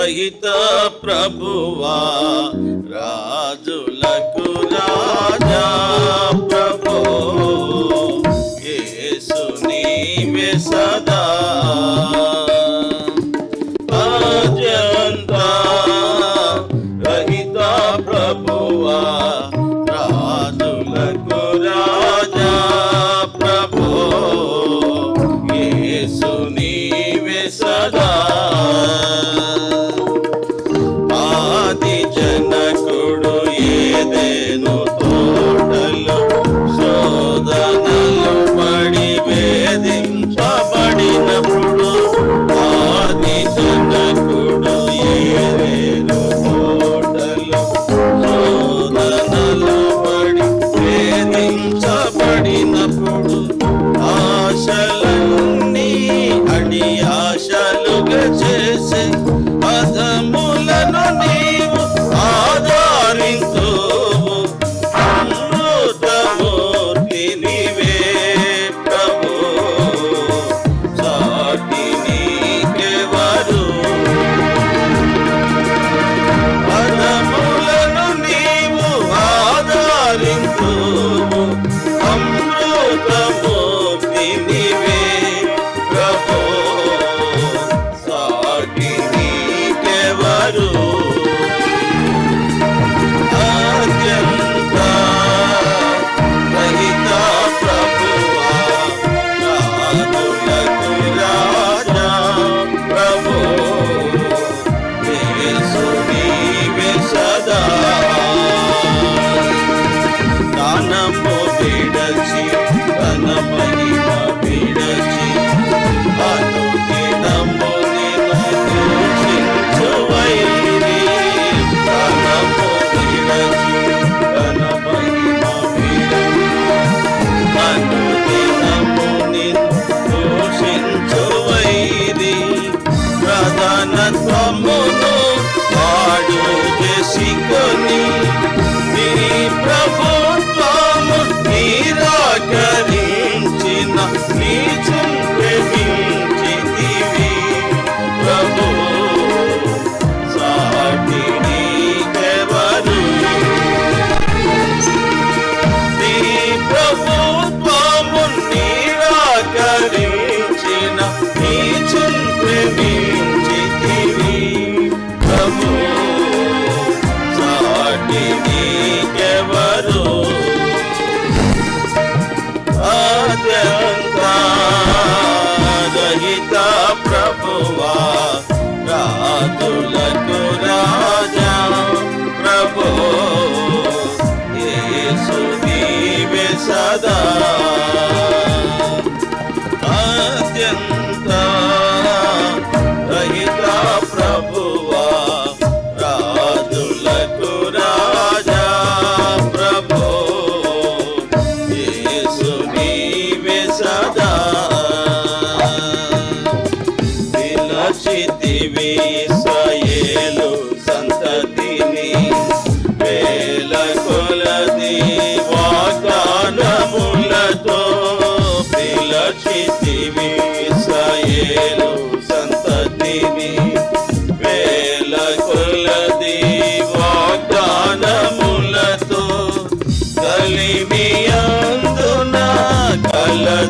సహిత ప్రభువా రాజులకు రాజా ప్రభో ఏసుని సదా ఆడినప్పుడు ఆశలన్నీ అడియా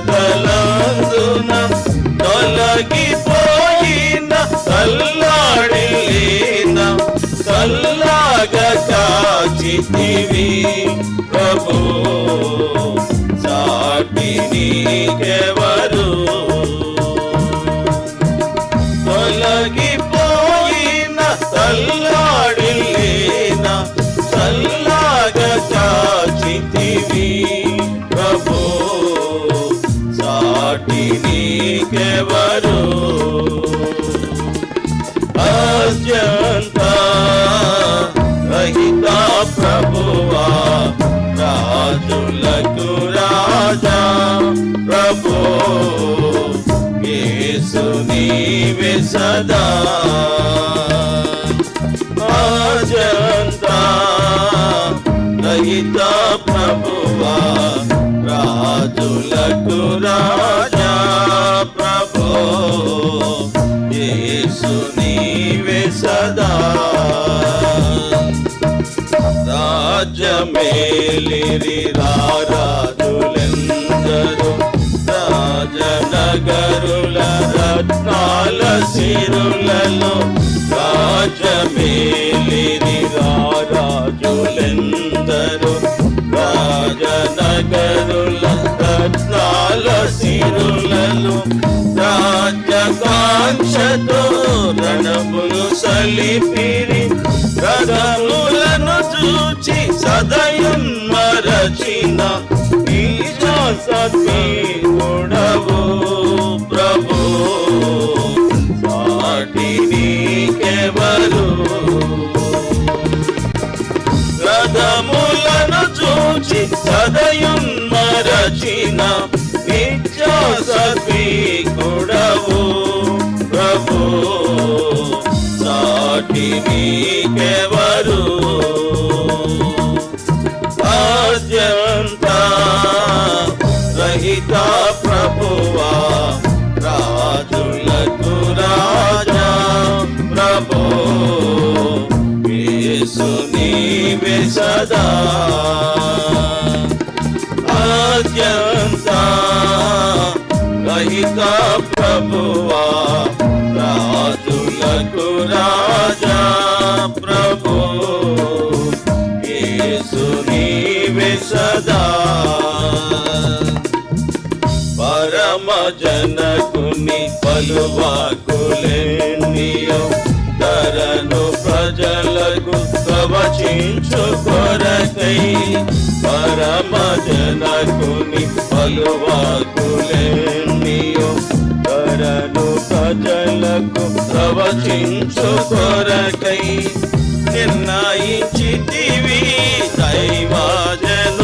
తలందున తొలగిపోయిన తల్లాడిన తల్లాగ కాచితివి ప్రభు. సాటి నీకెవరు? తొలగిపోయిన తల్లాడిన తల్లాగ కాచితివి నాకెవరు అత్యంత రహిత ప్రభువా రాజులకు రాజా ప్రభు. యేసు నీవే సదా. అజంత రహిత ప్రభువా రాజులకు రాజా. మేలిరి రారాజులెందరూ రాజనగరుల రత్నాల సిరులలో రాజమేలిరి రారాజులెందరూ రాజనగరుల రత్నాల సిరులలో రాజకాంక్షతో రణములు సలిపిరి రథ చూచి సదయం మరచిన సతీ గుణవు ప్రభు. సాటి నీకెవరు రథములను చూచి సదయం మరచిన నిత్య సతీ నీవే సదా ఆద్యంతా రహిత ప్రభువా రాజులకు రాజా ప్రభు యేసు నీవే సదా పరమ జనకుని పలువాకులెన్నియో తరణ ప్రజలకు ప్రవచించు కొరకై పరమ జనకుని పలువాకులెన్నియో కరను ప్రజలకు ప్రవచించు కొరకై నిర్ణయించితివి దైవజనులను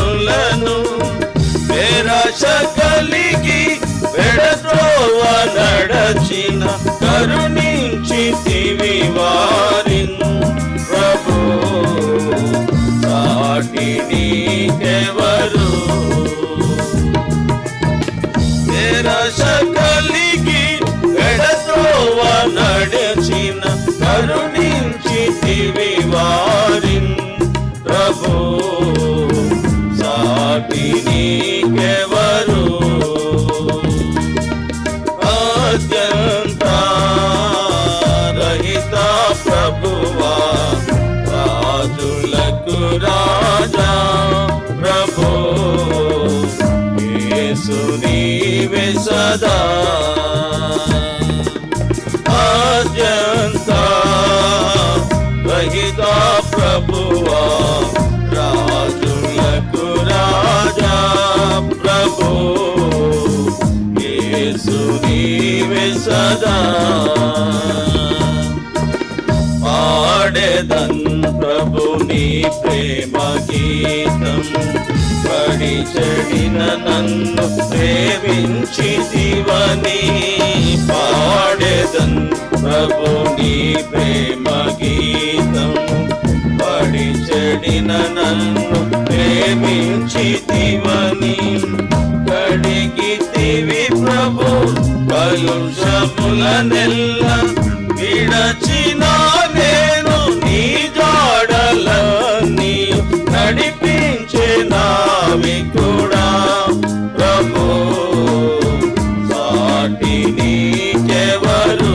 నిరాశ కలిగి పెడత్రోవ నడచిన కరుణించితివి వా కరుణించితివి వారిన్ ప్రభు. సాటి నీకెవరు? అత్యంత రహిత ప్రభువా రాజులకు రాజా ప్రభు. యేసు నీవే సదా ప్రేమ గీతం పడి చెడిన నన్ను ప్రేమించి దివని పాడెదన్ ప్రభు నీ ప్రేమ గీతం పడి చెడిన నన్ను ప్రేమించి దివని కడిగితివి ప్రభు కలుషముల నెల్ల విడచినా నావి కూడా ప్రభు. సాటి నీకెవరు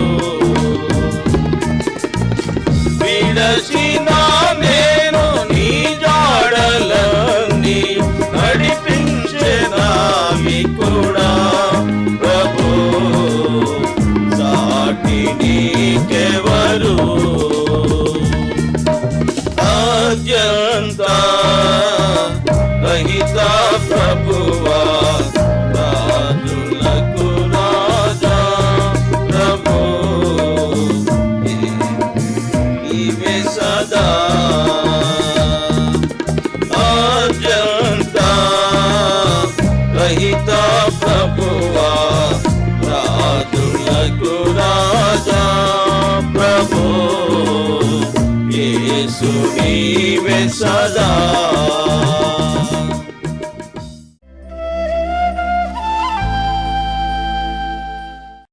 రహిత ప్రభువా రాజులకు రాజా ప్రభు. నీవే సదా ఆద్యంత రహిత ప్రభువా రాజులకు రాజా ప్రభు. యేసు నీవే సదా